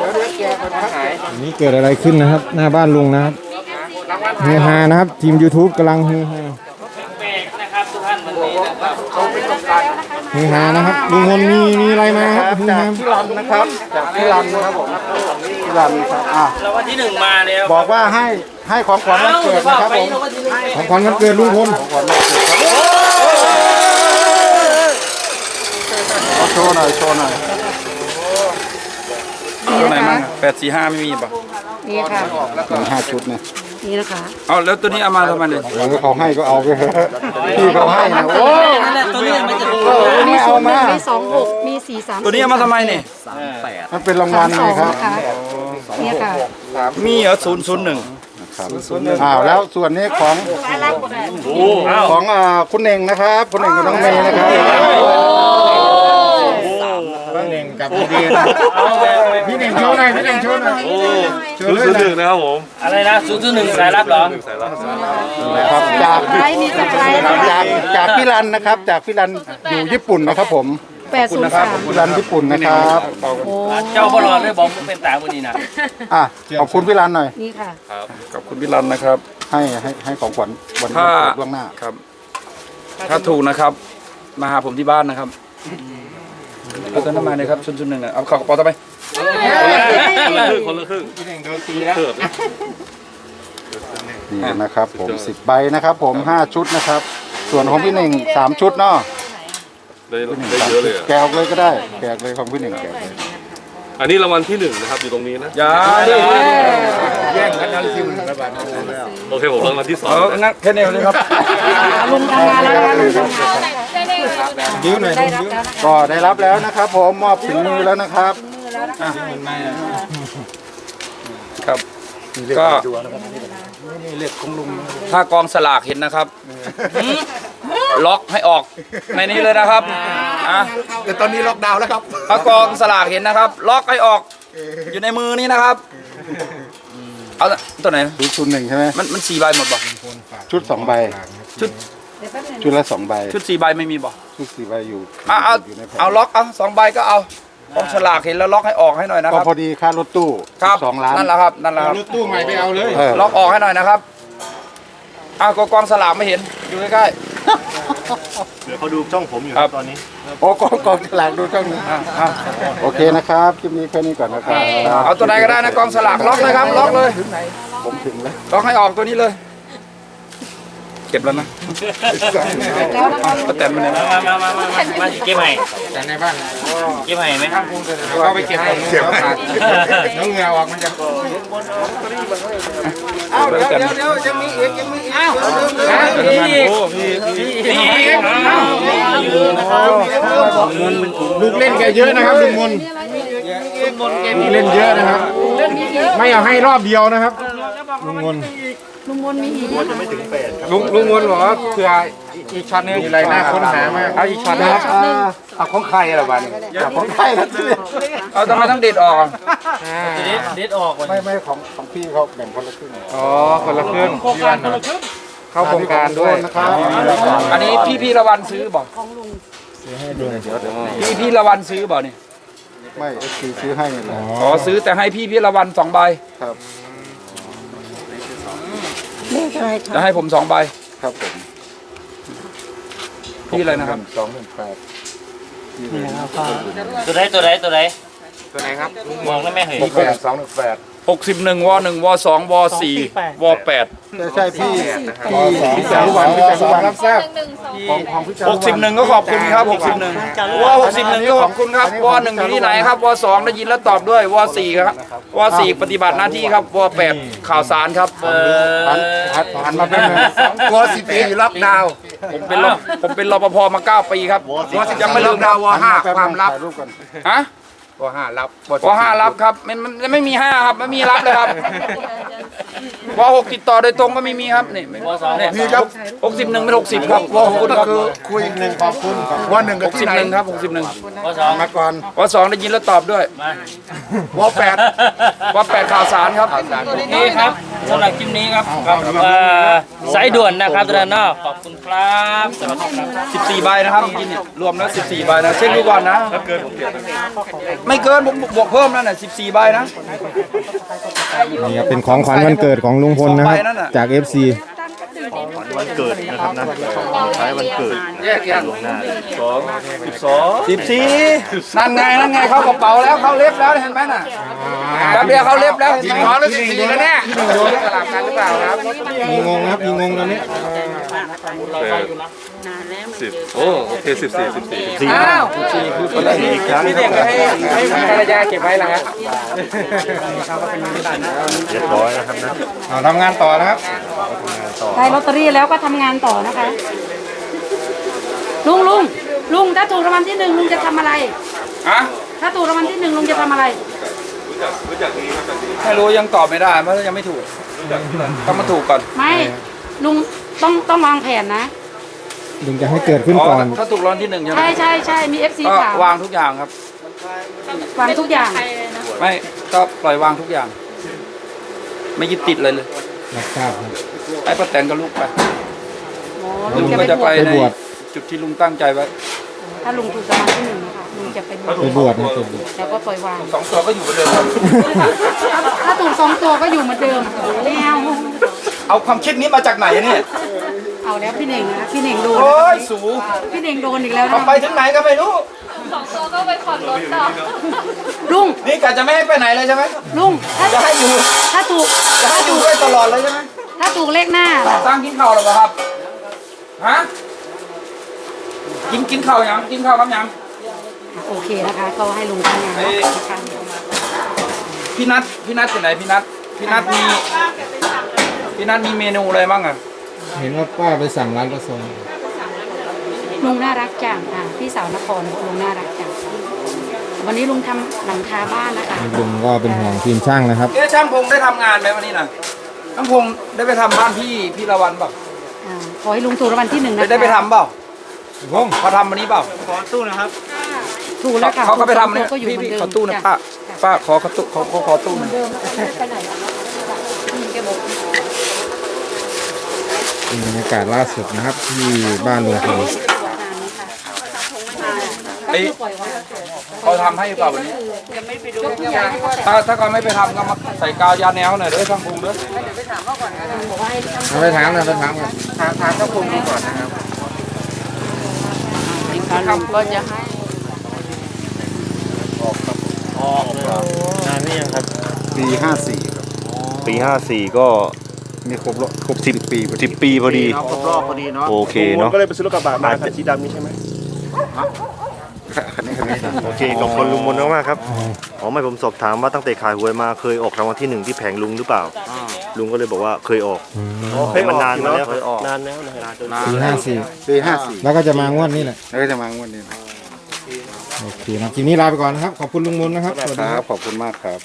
วันนี้เกิดอะไรขึ้นนะครับ หน้าบ้านลุงนะครับเฮฮานะครับ ทีม YouTube กำลังเฮฮาแปลกนะครับทุกท่านวันนี้นะครับเฮฮานะครับลุงพลมีมีอะไรมาครับเฮฮาพี่รันนะครับ จากพี่รันนะครับผมพี่รันครับอะแล้ววันที่หนึ่งมาแล้วบอกว่าให้ให้ของขวัญวันเกิดนะครับผมของขวัญวันเกิดลุงพลเอาโชว์หน่อยโชว์หน่อยตัวไหนมั่ง แปดสี่ห้าไม่มีป่ะนี่ค่ะหนึ่งห้าชุดนะนี่นะคะเอาแล้วตัวนี้เอามาทำไมเลยเออเขาให้ก็เอาไปเถอะพี่เขาให้นะโอ้นั่นแหละตัวนี้มันจะดูเออไม่เอามามีสองหกมีสี่สามตัวนี้เอามาทำไมนี่มันเป็นรางวัสามลสองไงครับนะคะเนี่ยค่ะมีเหรอศูนย์ศูนย์หนึ่งครับอ้าวแล้วส่วนนี้ของของอ่าคุณเน่งนะครับ คุณเน่งกับน้องเมย์นะครับพี่เน่ง กับพี่เดียพี่เน่งโชว์หน่อยพี่เน่งโชว์หน่อยโชว์เลยศูนย์หนึ่งนะครับผมอะไรนะศูนย์ศูนย์หนึ่งสายลับเหรอสายลับครับจากไลท์มีสไลท์นะคะจากจากพี่รันนะครับจากพี่รันอยู่ญี่ปุ่นนะครับผมแปดศูนย์สามพี่รันญี่ปุ่นนะครับเจ้าบอลอดเลยบอกเป็นตาคนนี้นะอะขอบคุณพี่รันหน่อยนี่ค่ะขอบคุณพี่รันนะครับ ให้ให้ให้ของขวัญวันถ้าเกิดล่วงหน้าครับ ถ้าถูกนะครับ มาหาผมที่บ้านนะครับ เอาตัวน้ำมันเลยครับศูนย์ศูนย์หนึ่งเอาเข้ากระเป๋าต่อไปคนละครึ่งพี่เน่งโดนตีแล้วนี่นะครับผมสิบใบนะครับผมห้าชุดนะครับ ส่วนของพี่หนึ่งสามชุดเนาะได้ได้เยอะเลยอะแกะออกเลยก็ได้แกะออกเลยของพี่หนึ่งแกะเลยอันนี้รางวัลที่หนึ่งนะครับอยู่ตรงนี้นะอย่าแย่งกันนั่นซิมระบาดโอเคผมรางวัลที่สองเอานะงั้นแค่นี้เลยครับ ลุงทำงานแล้วนะคะลุงทำงานดิ้ว หน่อยได้ลุงรับดิ้วแล้วนะคะก็ได้รับแล้วนะครับผมมอบถึงมือแล้วนะครับครับก็ถ้ากองสลากเห็นนะครับ ล็อกให้ออกในนี้เลยนะครับอะแต่ตอนนี้ล็อกดาวน์แล้วครับถ้ากองสลากเห็นนะครับ ล็อกให้ออก อยู่ในมือนี้นะครับเอาตัวไหนชุดชุดหนึ่งใช่ไหมมันมันสี่ใบหมดบ่ชุดสองใบชุด ชุดละสองใบชุดสี่ใบไม่มีบ่ชุดสี่ใบอยู่เอาเอาอยู่ในแผ่นเอาล็อกเอาสองใบก็เอากองสลากเห็นแล้วล็อกให้ออกให้หน่อยนะคก็รับพอดีค่ารถตู้ครับสองล้าน นั่นแหละครับนั่นแหละครับ รถตู้ใหม่ไปเอาเลยเออ ล็อกออกให้หน่อยนะครับอ้าวก็กองสลากไม่เห็น อยู่ใกล้ เดี๋ยวเขาดูช่องผมอยู่ครับตอนนี้ โอ้กองกองฉลากดูช่องนี้ๆอะอะโอเคนะครับคลิปนี้แค่นี้ก่อนนะครับเอาตัวไหนก็ได้นะกองสลากล็อกเลยครับ ล็อกเลย ผมถึงแล้ว ล็อกให้ออกตัวนี้เลย เก็บแล้วนะแล้วนะคะป้าแตนมาเนี่ยมามามามามามาเก็บให้แต่ในบ้านเก็บให้ไหมเข้าไปเก็บเก็บน้องเหงือออกมันจะอ้าวเดี๋ยวเดี๋ยวเดี๋ยวจะมีอีกยังมีอีกอ้าวนี่โอ้พี่พี่นี่ลูกเล่นแกเยอะนะครับลุงมนลูกเล่นเยอะนะครับ ไม่เอาให้รอบเดียวนะครับลุงมน ลุงมนต์มีหีลุงลุงมนบอกว่าเผื่ออีกช็อตนึงอะไรน่าค้นหามากเอาอีกช็อตนะครับเอาของใครล่ะวันของใครครับเอาทำไมต้องเด็ดออกอะเด็ดเด็ดออกก่อนไม่ไม่ของของพี่เขาแบ่งคนละครึ่งอ๋อคนละครึ่งพี่วันเข้าโครงการด้วย นะครับอันนี้พี่พี่ละวันซื้อบอกพี่พี่ละวันซื้อบอกนี่ไม่เอซีซื้อให้นี่แหละอ๋อซื้อแต่ให้พี่พี่ละวันสองใบครับ เลขอะไรคะแล้วให้ผมสองใบ ครับผมพี่อะไรนะครับ สองหนึ่งแปดตัวไหนตัวไหนตัวไหนตัวไหนครับมองได้ไหมเห็นแปดสองหนึ่งแปดหกสิบหนึ่งวหนึ่งวสองวสี่วแปดใช่พี่พี่พี่จารุวันพี่จารุวันรับทราบ ของของพี่จารุหวักสิบหนึ่งก็ขอบคุณครับหกสิบหนึ่งวหกสิบหนึ่งก็ขอบคุณครับวหนึ่งอยู่ที่ไหนครับวสองได้ยินแล้วตอบด้วยวสี่ครับวสี่ปฏิบัติหน้าที่ครับวแปดข่าวสารครับเอหันอหันหันมาเป็นงตัวสิบปีล็อกดาวน์ผมเป็นรปผมเป็นรปภมาเก้าปีครับยังไม่เลิกดาววห้าความลับถ่ายรูปกันฮะ วห้ารับวห้ารับครับมันมันไม่มีห้าครับไม่มีรับเลยครับวหกติดต่อโดยตรงก็ไม่มีครับนี่วสองนี่ครับหกสิบหนึ่งเป็นหกสิบครับวหกครับคุยหนึ่งขอบคุณว่าหนึ่งหกับกสิบหนึ่งครับหกสิบหนึ่งวสองมาก่อนวสองได้ยินแล้วตอบด้วยมาวแปดวแปดข่าวสารครับนี่ครับสำหรับคลิปนี้ครับกับเอ่อสายด่วนนะครับทุกท่านเนาะขอบคุณครับสวัสดีครับ14ใบนะครับกินเนี่ยรวมแล้ว14ใบนะเช็คดูก่อนนะไม่เกินผมบวกเพิ่มนั่นน่ะ14ใบนะ นี่ครับเป็นของขวัญวันเกิดของลุงพลนะครับสองใบนั่นน่ะจาก FC วันเกิดนะครับนะท้ายวันเกิดแยกกันลงหน้าสองสิบสอง14นั่นไงนั่นไงเข้ากระเป๋าแล้วเข้าเล็บแล้วเห็นไหมน่ะแป๊บเดียวเข้าเล็บแล้วเห็นไหมหรือ14กันแน่โดนสลับกันหรือเปล่าครับมีงงครับมีงงตอนนี้แปดสิบโอ้โอเคสิบสี่สิบสี่สิบสี่อ้าวอีกครั้งพี่เด็กก็ให้ให้ภรรยาเก็บไว้ละฮะเรียบร้อยนะครับนะเอาทำงานต่อนะครับ ได้ลอตเตอรี่แล้วก็ทำงานต่อนะคะ ลุงลุงลุงถ้าถูกรางวัลที่หนึ่งลุงจะทำอะไรอะถ้าถูกรางวัลที่หนึ่งลุงจะทำอะไร ไม่รู้ยังตอบไม่ได้เพราะยังไม่ถูกต้องมาถูกก่อนไม่ลุงต้องต้องวางแผนนะ ลุงจะให้เกิดขึ้นอ๋อก่อน ถ้าถูกรางวัลที่หนึ่งใช่ไหมใช่ใช่ใช่มีเอฟซีก็ถามวางทุกอย่างครับ วางทุกอย่าง ไม่ก็ปล่อยวางทุกอย่าง ไม่ยึดติดเลยเลย รับทราบครับให้ป้าแตนกับลูกไปอ๋อลุลุงงจะก็ไปจะบไปวชในไปบวช จุดที่ลุงตั้งใจไว้ถ้าลุงถูกรางวัลที่หนึ่งนะคะลุงจะไปบวชไปบวชนะไปบวชแล้วก็ปล่อยวางสองตัวก็อยู่เหมือนเดิมครับถ้าถูกสองตัวก็อยู่เหมือนเดิมไม่เอาเอาความคิดนี้มาจากไหนเนี่ยเอาแล้วพี่เน่งนะพี่เน่งโดนโอ้ยสูพี่เน่งโดนอีกแล้วเอานะไปถึงไหนก็ไม่รู้ ลุงนี่กะจะไม่ให้ไปไหนเลยใช่ไหมลุงถ้าจะให้อยู่ถ้าถูกจะให้อยู่ด้วยตลอดเลยใช่ไหมถ้าถูกเลขหน้าล่ะตั้งกินข้าวหรือเปล่าครับฮะกินกินข้าวยังกินข้าวกับยังโอเคนะคะ ก็ให้ลุงทำงานเอ้ยนะคะพี่นัทพี่นัทอยู่ไหนพี่นัทพี่นัทมีพี่นัทมีเมนูอะไรบ้างอะเห็นว่าป้าไปสั่งร้านกระทรวง ลุงน่ารักจังอะพี่สาวนครบอกลุงน่ารักจังวันนี้ลุงทำหลังคาบ้านนะคะลุงก็เป็นห่วงทีมช่างนะครับ เอ๊ะช่างพงได้ทำงานไหมวันนี้น่ะช่างพงได้ไปทำบ้านพี่พี่ละวันเปล่าอ่าขอให้ลุงถูกรางวัลที่หนึ่งนะคะได้ไปทำเปล่าพงเขาทำวันนี้เปล่าถูกแล้วค่ะเขาก็ไปทำเนี่เนี่ยก็อยู่พี่เหมือนพี่เดิมขอตู้นะจ้ป้าป้าขอขอตู้ขอขอขอตู้หน่อยไปไหนล่ะอืมแกบอกเป็นบรรยากาศล่าสุดนะครับ ที่บ้านลุงพล ไอ้เขาทำให้เปล่าวันนี้ถ้าถ้าเขาไม่ไปทำก็มาใส่กาวยาแนวหน่อยเด้อช่างพงเด้อเอาไปถามนะไปถามกันถามถามช่างพงดูก่อนนะครับลุงก็จะให้นานนี่ยังครับปีห้าสี่ครับปีห้าสี่ก็นี่ครบรอบครบสิบปีพอดีสิบปีพอดี ครบรอบพอดีเนาะโอเคเนาะก็เลยไปซื้อรถกระบะมาคันสีดำนี่ใช่ไหมคันนี้คันนี้ โอเคขอบคุณลุงมนต์มากๆครับอ๋อไม่ผมสอบถามว่าตั้งแต่ขายหวยมาเคยออกรางวัลที่หนึ่งที่แผงลุงหรือเปล่า ลุงก็เลยบอกว่าเคยออกเคยออกมันนานมาแล้วเคยออกนานแล้วนะฮะปีห้าสี่ปีห้าสี่แล้วก็จะมางวดนี้แหละแล้วก็จะมางวดนี้โอเคนะทีนี้ลาไปก่อนนะครับ ขอบคุณลุงมนนะครับสวัสดีครับขอบคุณมากครับ